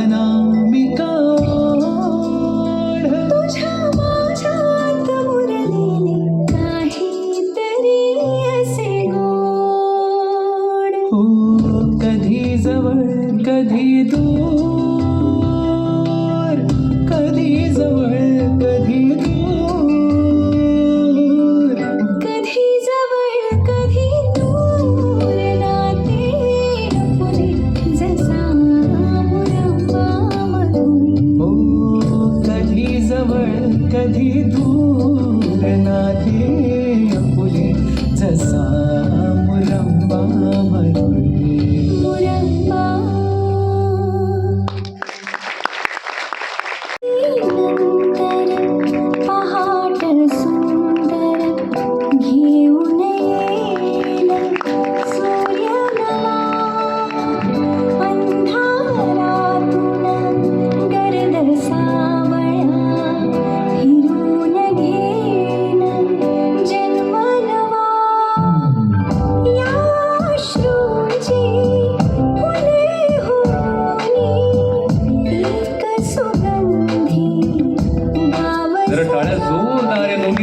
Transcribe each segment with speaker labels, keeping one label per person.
Speaker 1: अनामिका
Speaker 2: तुझ्या माझ्यात मुरलेले काहीतरी असे गोड.
Speaker 1: हो कधी जवळ कधी कधी दूर
Speaker 2: नाते अपुले जसा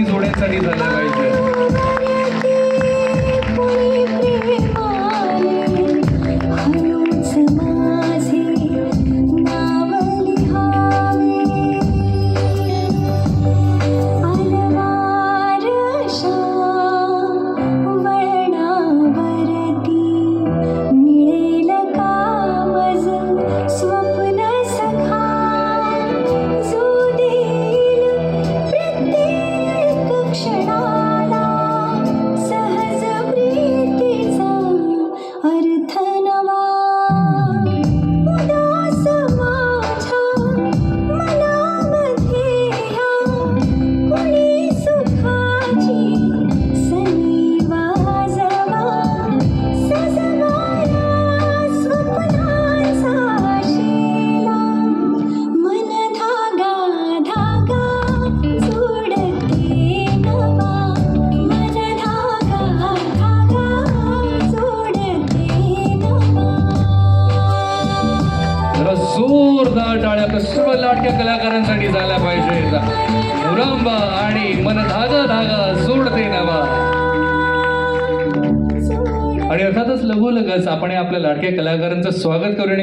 Speaker 3: सोन्यासाठी झाला पाहिजे. जरा जोरदार टाळ्या सर्व लाटक्या कलाकारांसाठी झाल्या पाहिजे. मुरंबा आणि मन धागा धागा सोडते नवा. आणि अर्थातच लगोलगच आपण आपल्या लाटक्या कलाकारांचं स्वागत करून